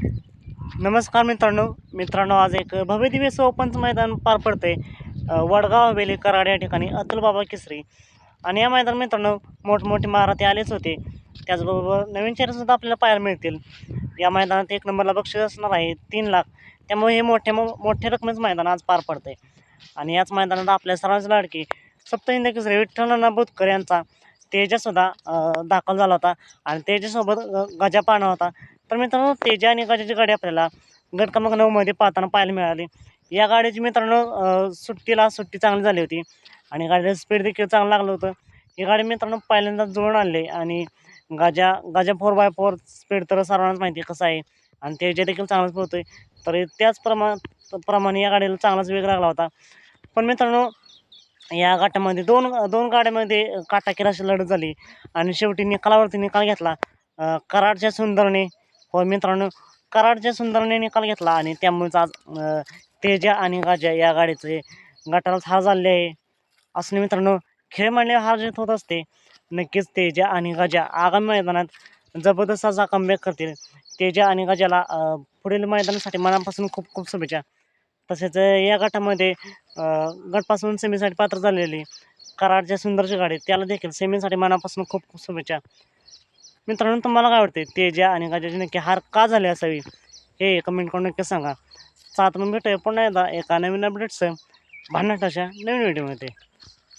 नमस्कार मित्रांनो. मित्रांनो आज एक भव्य दिव्य ओपनचं मैदान पार पडते वडगाव हवेली कराड या ठिकाणी अतुल बाबा केसरी. आणि या मैदान मित्रांनो मोठमोठे महाराते आलेच होते. त्याचबरोबर नवीन चेहरेसुद्धा आपल्याला पाहायला मिळतील. या मैदानात एक नंबरला बक्षीस असणार आहे तीन लाख. त्यामुळे हे मोठे मो मोठ्या रकमेचं मैदान आज पार पडते आणि याच मैदानात आपल्या सर्वांचे लाडकी सप्तहिंद केसरी विठ्ठलना बोधकर यांचा तेजसुद्धा दाखल झाला होता. आणि तेजसोबत गजा पाहणं होता. तर मित्रांनो तेजा आणि एकाची गाडी आपल्याला गट क्रमांक नऊमध्ये पाहताना पाहायला मिळाली. या गाडीची मित्रांनो सुट्टीला सुट्टी चांगली झाली होती आणि गाडीला स्पीड देखील चांगलं लागलं होतं. ही गाडी मित्रांनो पहिल्यांदा जुळून आणली आणि गाजा गाजा फोर बाय फोर स्पीड तर सर्वांनाच माहिती आहे कसं आहे आणि तेजा देखील चांगलाच पोहतोय तर त्याच प्रमा प्रमाणे या गाडीला चांगलाच वेग लागला होता. पण मित्रांनो या गाठामध्ये दोन दोन गाड्यामध्ये काटाकीर अशी लढत झाली आणि शेवटी निकालावरती निकाल घेतला. कराडच्या सुंदरने हो मित्रांनो कराडच्या सुंदरने निकाल घेतला आणि त्यामुळेच आज तेजा आणि गाजा या गाडीचे गटाला हार झाले आहे. असं मित्रांनो खेळ म्हणले हार जीत होत असते. नक्कीच तेजा आणि गजा आगामी मैदानात जबरदस्त असा कमबॅक करतील. तेजा आणि गजाला पुढील मैदानासाठी मनापासून खूप खूप शुभेच्छा. तसेच या गटामध्ये गटपासून सेमीसाठी पात्र झालेली कराडच्या सुंदरची गाडी त्याला देखील सेमीसाठी मनापासून खूप खूप शुभेच्छा. मित्रांनो तुम्हाला काय वाटते तेजा आणि गजाची नक्की हार का झाली असावी? हे कमेंट करून नक्की सांगा. सात मग भेटूया पुन्हा एकदा एका नवीन अपडेट्स भांडणाट अशा नवीन व्हिडिओमध्ये